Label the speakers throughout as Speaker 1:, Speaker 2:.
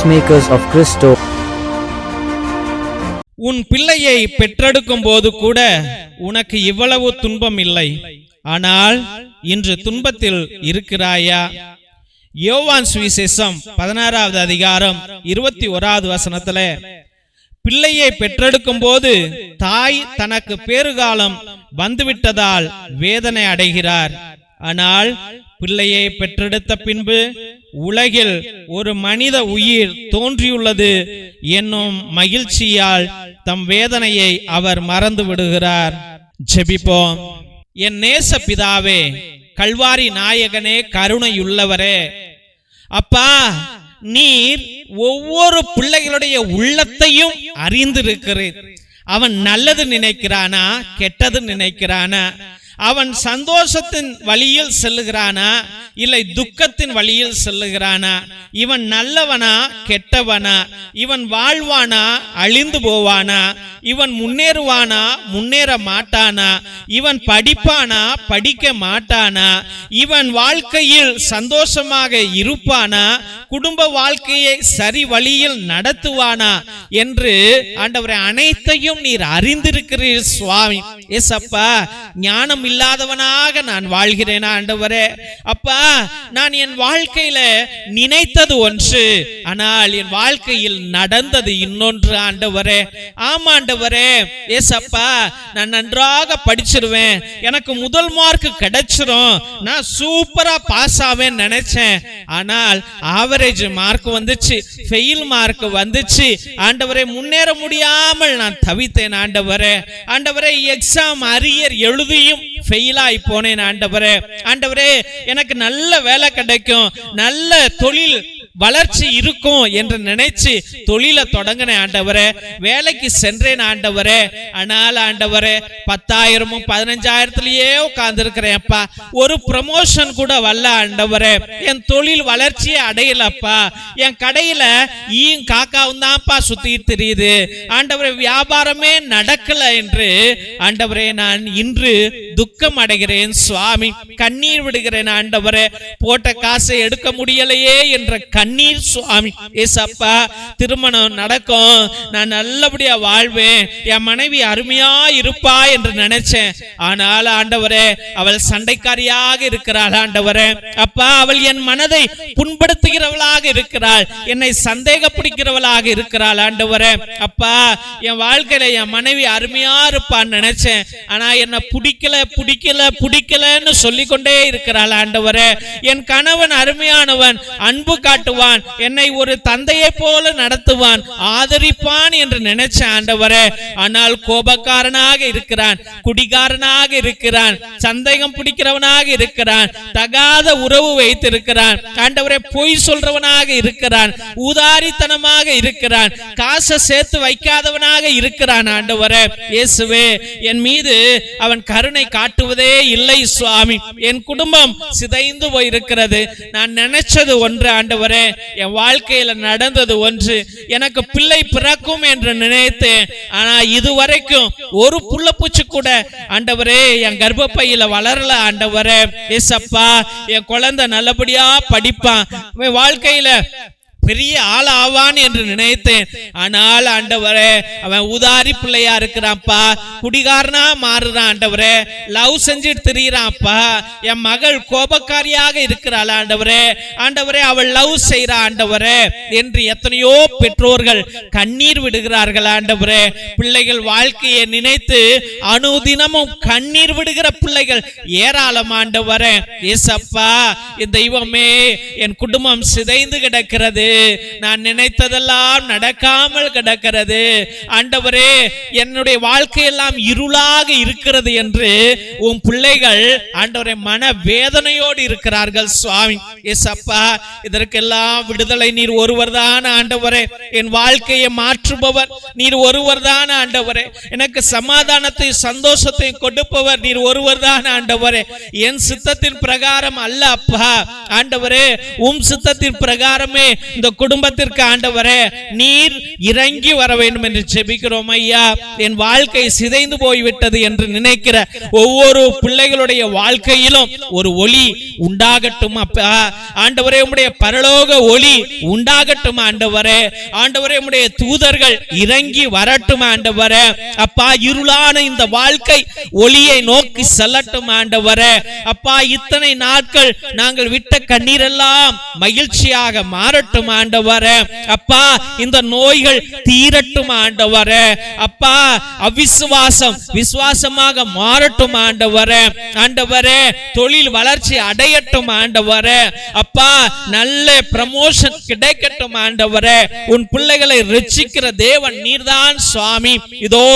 Speaker 1: peacemakers of Christo.
Speaker 2: உன் பிள்ளையை பெற்றெடுக்கும் போது கூட உனக்கு இவ்வளவு துன்பம் இல்லை. ஆனால் இன்று துன்பத்தில் இருக்கிறாயா? யோவான் சுவிசேஷம் பதினாறாவது அதிகாரம் இருபத்தி ஓராவது வசனத்துல பிள்ளையை பெற்றெடுக்கும் போது தாய் தனக்கு பேறுகாலம் வந்துவிட்டதால் வேதனை அடைகிறார். ஆனால் பிள்ளையை பெற்றெடுத்த பின்பு உலகில் ஒரு மனித உயிர் தோன்றியுள்ளது என்னும் மகிழ்ச்சியால் தம் வேதனையை அவர் மறந்து விடுகிறார். ஜெபிப்போம். என் நேச பிதாவே கல்வாரி நாயகனே கருணையுள்ளவரே. அப்பா நீர் ஒவ்வொரு பிள்ளைகளுடைய உள்ளத்தையும் அறிந்திருக்கிறீர். அவன் நல்லது நினைக்கிறானா கெட்டது நினைக்கிறானா? அவன் சந்தோஷத்தின் வழியில் செல்லுகிறானா? இல்லை துக்கத்தின் வழியில் செல்லுகிறானா? இவன் நல்லவனா கெட்டவனா? இவன் வாழ்வானா அழிந்து போவானா? இவன் முன்னேறுவானா? முன்னேற மாட்டானா? இவன் படிப்பானா? படிக்க மாட்டானா? இவன் வாழ்க்கையில் சந்தோஷமாக இருப்பானா? குடும்ப வாழ்க்கையை சரி வழியில் நடத்துவானா? என்று ஆண்டவரை அனைத்தையும் நீர் அறிந்திருக்கிறீர் சுவாமி. எஸ் அப்பா ஞானம் இல்லாதவனாக நான் வாழ்கிறேன் ஆண்டவரே? அப்பா நான் என் வாழ்க்கையில நினைத்தது ஒன்று ஆனால் என் வாழ்க்கையில் நடந்தது இன்னொன்று ஆண்டவரே. ஆமாண்ட ஆண்டவரே ஏசப்பா நான் நன்றாக படிச்சிருவேன். எனக்கு முதல் மார்க் கிடைச்சிரும். நான் சூப்பரா பாஸ் ஆவேன் நினைச்சேன். ஆனால் ஆவரேஜ் மார்க் வந்துச்சு ஃபெயில் மார்க் வந்துச்சு. ஆண்டவரே முன்னேற முடியாமல் நான் தவித்தேன் ஆண்டவரே. ஆண்டவரே எக்ஸாம் அரியர் எழுதியும் ஃபெயில் ஆகி போனேன் ஆண்டவரே. ஆண்டவரே எனக்கு நல்ல வேலை கிடைக்கும். நல்ல தொழில் வளர்ச்சி இருக்கும் என்று நினைச்சு தொழில தொடங்கினேன் ஆண்டவரே வேலைக்கு சென்றேன் ஆண்டவரே. ஆனால் ஆண்டவரே பத்தாயிரமும் பதினஞ்சாயிரத்திலேயே உட்கார்ந்து இருக்கிறேன்ப்பா ஒரு ப்ரமோஷன் கூட வரல ஆண்டவரே. என் தொழில் வளர்ச்சியை அடையலப்பா. என் கடையில ஈயும் காக்காவும் தான்ப்பா சுத்தி தெரியுது. ஆண்டவரே வியாபாரமே நடக்கல என்று ஆண்டவரே நான் இன்று துக்கம் அடைகிறேன் சுவாமி. கண்ணீர் விடுகிறேன் ஆண்டவரே. போட்ட காசை எடுக்க முடியலையே என்ற கண்ணீர் சுவாமி ஏசப்பா திருமணம் நடக்கும். நான் நல்லபடியா வாழ்வேன். என் மனைவி அருமையா இருப்பா என்று நினைச்சேன். ஆனால் ஆண்டவரே அவள் சண்டைக்காரியாக இருக்கிறாள் ஆண்டவரே. அப்பா அவள் என் மனதை புண்படுத்துகிறவளாக இருக்கிறாள். என்னை சந்தேகப்பிடிக்கிறவளாக இருக்கிறாள் ஆண்டவரே. அப்பா என் வாழ்க்கையில என் மனைவி அருமையா இருப்பான்னு நினைச்சேன். ஆனா என்ன பிடிக்கல பிடிக்கல பிடிக்கலன்னு சொல்லிக்கொண்டே இருக்கிறாள் ஆண்டவரே. என் கணவன் அருமையானவன். அன்பு காட்டுவான். என்னை ஒரு தந்தையை போல நடத்துவான். ஆதரிப்பான் என்று நினைச்ச ஆண்டவரே. ஆனால் கோபக்காரனாக இருக்கிறான். குடிகாரனாக இருக்கிறான். சந்தேகம் பிடிக்கிறவனாக இருக்கிறான். தகாத உறவு வைத்திருக்கிறான். ஆண்டவரே பொய் சொல்றவனாக இருக்கிறான். ஊதாரித்தனமாக இருக்கிறான். காசை சேர்த்து வைக்காதவனாக இருக்கிறான் ஆண்டவரே. இயேசுவே என் மீது அவன் கருணை காட்டுவதே இல்லை சுவாமி. என் குடும்பம் சிதைந்து போயிருக்கிறது. நான் நினைச்சது ஒன்று ஆண்டவரே. என் வாழ்க்கையில நடந்தது ஒன்று. எனக்கு பிள்ளை பிறக்கும் என்று நினைத்தேன். ஆனா இதுவரைக்கும் ஒரு புள்ள பூச்சி கூட ஆண்டவரே என் கர்ப்பப்பையில வளரல ஆண்டவரே. ஏசப்பா என் குழந்தை நல்லபடியா படிப்பான். வாழ்க்கையில பெரிய ஆள் ஆவான் என்று நினைத்தேன். ஆனால் ஆண்டவரே அவன் உதாரி பிள்ளையா இருக்கிறான்ப்பா. குடிகாரனா மாறுறான் ஆண்டவரே. லவ் செஞ்சுட்டு திரியிறான்ப்பா. என் மகள் கோபக்காரியாக இருக்கிறாள் ஆண்டவரே. ஆண்டவரே அவள் லவ் செய்கிறா ஆண்டவரே. என்று எத்தனையோ பெற்றோர்கள் கண்ணீர் விடுகிறார்கள் ஆண்டவரே. பிள்ளைகள் வாழ்க்கையை நினைத்து அனுதினமும் கண்ணீர் விடுகிற பிள்ளைகள் ஏராளம் ஆண்டவரே. ஏசப்பா என் தெய்வமே என் குடும்பம் சிதைந்து கிடக்கிறது. நான் நினைத்ததெல்லாம் நடக்காமல் கிடக்கிறது. ஆண்டவரே என்னுடைய வாழ்க்கையெல்லாம் இருளாக இருக்கிறது என்று உன் பிள்ளைகள் ஆண்டவரை மன வேதனையோடு இருக்கிறார்கள் சுவாமி. ஏசப்பா இதற்கெல்லாம் விடுதலை நீர் ஒருவர் தான் ஆண்டவரே. என் வாழ்க்கையை மாற்றுபவர் நீர் ஒருவர் தான் ஆண்டவரே. எனக்கு சமாதானத்தை சந்தோஷத்தை கொடுப்பவர் நீர் ஒருவர் தான் ஆண்டவரே. என் சித்தத்தின் பிரகாரம் அல்ல அப்பா. ஆண்டவரே உம் சித்தத்தின் பிரகாரமே இந்த குடும்பத்திற்கு ஆண்டவரே நீர் இறங்கி வர வேண்டும் என்று செபிக்கிறோம் ஐயா. என் வாழ்க்கை சிதைந்து போய்விட்டது என்று நினைக்கிற ஒவ்வொரு பிள்ளைகளுடைய வாழ்க்கையிலும் ஒரு ஒளி உண்டாகட்டும் அப்பா. ஆண்டவரே உடைய பரலோக ஒளி உண்டாகட்டும் ஆண்டவரே. ஆண்டவரே உடைய தூதர்கள் இறங்கி வரட்டும் ஆண்டவரே. அப்பா இருளான இந்த வாழ்க்கை ஒளியை நோக்கி செல்லட்டும் ஆண்டவரே. அப்பா இத்தனை நாட்கள் நாங்கள் விட்ட கண்ணீரெல்லாம் மகிழ்ச்சியாக மாறட்டும் ஆண்டவர அப்பா இந்த நோய்கள் தீரட்டும் ஆண்டவர. அப்பா அவிசுவாசம் விசுவாசமாக மாறட்டும் ஆண்டவர. ஆண்டவர தொழில் வளர்ச்சி அடையட்டும் ஆண்டவர. அப்பா நல்ல ப்ரமோஷன் கிடைக்கட்டும் ஆண்டவர. உன் பிள்ளைகளை ரசிக்கிற தேவன் நீர்தான் சுவாமி. இதோ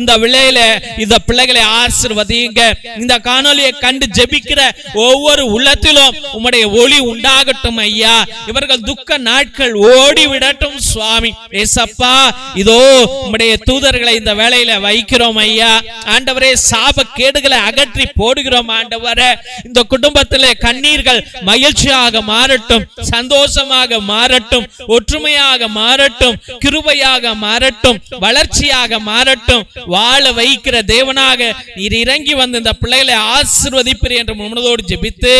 Speaker 2: இந்த விலையில இந்த பிள்ளைகளை ஆசிர்வதிங்க இந்த காணொலியை கண்டு ஜெபிக்கிற ஒவ்வொரு உள்ளத்திலும் உம்முடைய ஒளி உண்டாகட்டும் ஐயா. இவர்கள் துக்க நாட்கள் ஓடி விடட்டும் சுவாமி. ஏசப்பா இதோ உம்முடைய தூதர்களை இந்த வேலையில வைக்கிறோம் ஐயா. ஆண்டவரே சாப கேடுகளை அகற்றி போடுகிறோம் ஆண்டவரே. இந்த குடும்பத்திலே கண்ணீர்கள் மகிழ்ச்சியாக மாறட்டும் சந்தோஷமாக மாறட்டும் ஒற்றுமையாக மாறட்டும் கிருபையாக மாறட்டும் வளர்ச்சியாக மாறட்டும். வாழ வைக்கிற தேவனாக நீர் இறங்கி வந்து இந்த பிள்ளைகளை ஆசிர்வதிப்பீர் என்று முன்னதோடு ஜெபித்து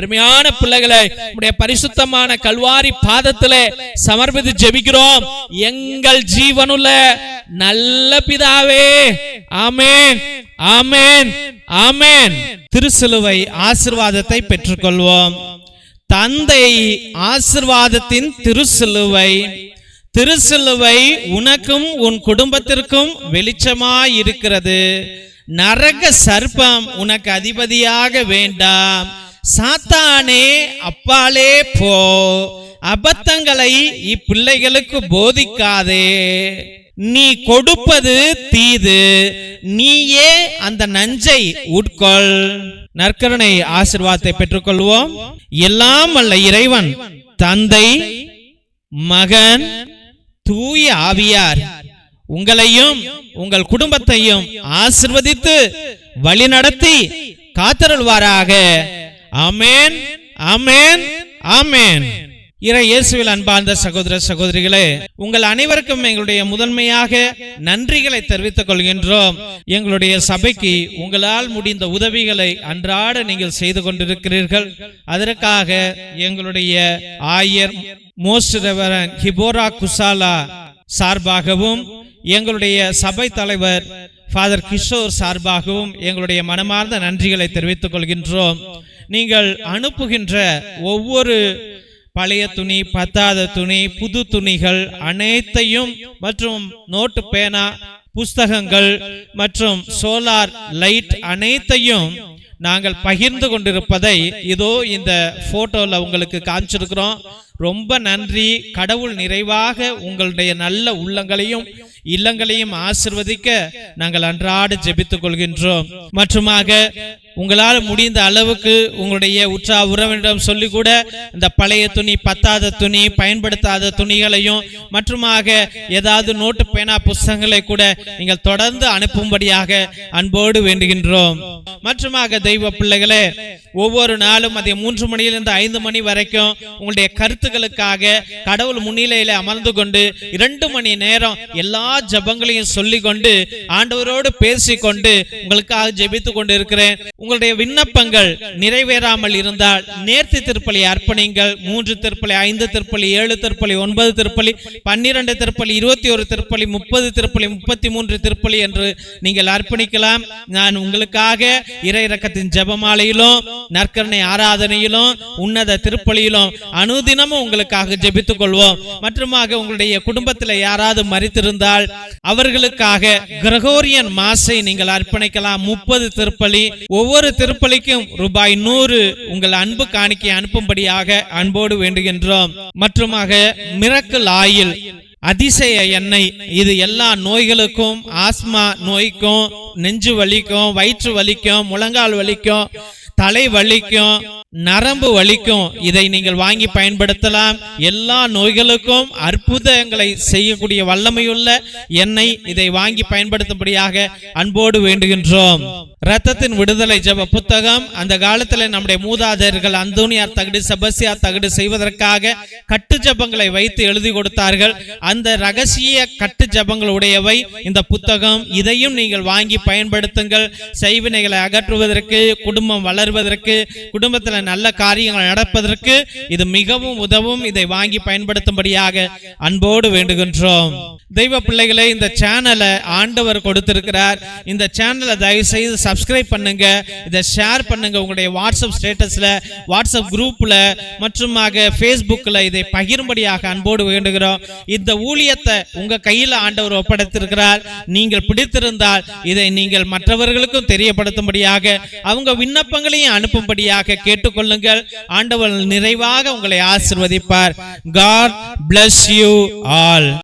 Speaker 2: அருமையான பிள்ளைகளை உடைய பரிசுத்தமான கல்வாரி பாதத்திலே சமர்ப்பித்து ஜெபிக்கிறோம். எங்கள் ஜீவனுள்ள நல்ல பிதாவே ஆமேன் ஆமேன் ஆமேன். திருசிலுவை ஆசிர்வாதத்தை பெற்றுக்கொள்வோம். தந்தை ஆசிர்வாதத்தின் திருசிலுவை திருசிலுவை உனக்கும் உன் குடும்பத்திற்கும் வெளிச்சமாய் இருக்கிறது நரக சர்ப்பம் உனக்கு அதிபதியாக வேண்டாம். சாத்தானே அப்பாலே போ. அபத்தங்களை இப்பிள்ளைகளுக்கு போதிக்காதே. நீ கொடுப்பது தீது. நீயே அந்த நஞ்சை உட்கொள். நற்கருணை ஆசிர்வாதத்தை பெற்றுக்கொள்வோம். எல்லாம் வல்ல இறைவன் தந்தை மகன் தூய ஆவியார். உங்களையும் உங்கள் குடும்பத்தையும் ஆசிர்வதித்து வழிநடத்தி காத்தருள்வாராக. அமேன் அமேன் அமேன் இறை இயேசுவில் அன்பார்ந்த சகோதர சகோதரிகளே உங்கள் அனைவருக்கும் எங்களுடைய முதன்மையாக நன்றிகளை தெரிவித்துக் கொள்கின்றோம். எங்களுடைய சபைக்கு உங்களால் முடிந்த உதவிகளை அன்றாட நீங்கள் செய்து கொண்டிருக்கிறீர்கள். அதற்காக எங்களுடைய ஆயர் மோஸ்ட் ரெவரன் ஹிபோரா குசாலா சார்பாகவும் எங்களுடைய சபை தலைவர் ஃபாதர் கிஷோர் சார்பாகவும் எங்களுடைய மனமார்ந்த நன்றிகளை தெரிவித்துக் கொள்கின்றோம். நீங்கள் அனுப்புகின்ற ஒவ்வொரு பழைய துணி பத்தாத துணி புது துணிகள் அனைத்தையும் மற்றும் நோட்டு பேனா புஸ்தகங்கள் மற்றும் சோலார் லைட் அனைத்தையும் நாங்கள் பகிர்ந்து கொண்டிருப்பதை இதோ இந்த போட்டோல உங்களுக்கு காமிச்சிருக்கிறோம். ரொம்ப நன்றி. கடவுள் நிறைவாக உங்களுடைய நல்ல உள்ளங்களையும் இல்லங்களையும் ஆசிர்வதிக்க நாங்கள் அன்றாட ஜெபித்துக் கொள்கின்றோம். மற்றுமாக உங்களால் முடிந்த அளவுக்கு உங்களுடைய உற்றா உறவினரிடம் சொல்லி கூட இந்த பழைய துணி பத்தாத துணி பயன்படுத்தாத துணிகளையும் மற்றுமாக ஏதாவது நோட்டு பேனா புஸ்தகங்களை கூட நீங்கள் தொடர்ந்து அனுப்பும்படியாக அன்போடு வேண்டுகின்றோம். மற்றுமாக தெய்வ பிள்ளைகளே ஒவ்வொரு நாளும் மதியம் மூன்று மணியிலிருந்து ஐந்து மணி வரைக்கும் உங்களுடைய கருத்துக்களுக்காக கடவுள் முன்னிலையில அமர்ந்து கொண்டு இரண்டு மணி நேரம் எல்லா ஜபங்களையும் சொல்லி கொண்டு ஆண்டவரோடு பேசிக்கொண்டு உங்களுக்காக ஜெபித்து கொண்டு இருக்கிறேன் உங்களுடைய விண்ணப்பங்கள் நிறைவேறாமல் இருந்தால் நேர்த்தி திருப்பலி அர்ப்பணிங்கள். மூன்று திருப்பலி ஐந்து திருப்பலி ஏழு திருப்பலி ஒன்பது திருப்பலி பன்னிரண்டு திருப்பலி இருபத்தி ஒரு திருப்பலி முப்பது திருப்பலி முப்பத்தி மூன்று திருப்பலி என்று நீங்கள் அர்ப்பணிக்கலாம். நான் உங்களுக்காக இறை இரக்கத்தின் ஜபமாலையிலும் நற்கருணை ஆராதனையிலும் உன்னத திருப்பலியிலும் அனுதினமும் உங்களுக்காக ஜெபித்துக் கொள்வோம் மற்றுமாக உங்களுடைய குடும்பத்தில் யாராவது மறித்திருந்தால் அவர்களுக்காக கிரகோரியன் மாசை நீங்கள் அர்ப்பணிக்கலாம். முப்பது திருப்பலி ஒவ்வொரு திருப்பலிக்கும் ரூபாய் நூறு உங்கள் அன்பு காணிக்கை அனுப்பும்படியாக அன்போடு வேண்டுகின்றோம். மற்றுமாக மிரக்கல் ஆயில் அதிசய எண்ணெய் இது எல்லா நோய்களுக்கும் ஆஸ்மா நோய்க்கும் நெஞ்சு வலிக்கும் வயிற்று வலிக்கும் முழங்கால் வலிக்கும் தலை வலிக்கும் நரம்பு வலிக்கும். இதை நீங்கள் வாங்கி பயன்படுத்தலாம். எல்லா நோய்களுக்கும் அற்புதங்களை செய்யக்கூடிய வல்லமையுள்ள எண்ணெய் இதை வாங்கி பயன்படுத்தும்படியாக அன்போடு வேண்டுகின்றோம். ரத்தத்தின் விடுதலை ஜெப புத்தகம். அந்த காலத்துல நம்முடைய மூதாதையர்கள் அந்தோனியார் தகடு செபஸ்தியார் தகடு செய்வதற்காக கட்டு ஜெபங்களை வைத்து எழுதி கொடுத்தார்கள். அந்த ரகசிய கட்டு ஜபங்கள் உடையவை. இந்த புத்தகம் இதையும் நீங்கள் வாங்கி பயன்படுத்துங்கள். செய்வினைகளை அகற்றுவதற்கு குடும்பம் வளர்வதற்கு குடும்பத்துல நல்ல காரியங்கள் நடப்பதற்கு இது மிகவும் உதவும். இதை வாங்கி பயன்படுத்தும்படியாக அன்போடு வேண்டுகின்றோம். தெய்வ பிள்ளைகளை இந்த சேனலை ஆண்டவர் கொடுத்திருக்கிறார். இந்த சேனலை தயவு செய்து சப்ஸ்கிரைப் பண்ணுங்க. இதை ஷேர் பண்ணுங்க. உங்களுடைய வாட்ஸ்அப் ஸ்டேட்டஸ்ல வாட்ஸ்அப் குரூப்ல மற்றுமாக ஃபேஸ்புக்கில் இதை பகிரும்படியாக அன்போடு வேண்டுகிறோம். இந்த ஊழியத்தை உங்கள் கையில் ஆண்டவர் ஒப்படைத்திருக்கிறார். நீங்கள் பிடித்திருந்தால் இதை நீங்கள் மற்றவர்களுக்கும் தெரியப்படுத்தும்படியாக அவங்க விண்ணப்பங்களையும் அனுப்பும்படியாக கேட்டுக்கொள்ளுங்கள். ஆண்டவர் நிறைவாக உங்களை ஆசிர்வதிப்பார். God bless you all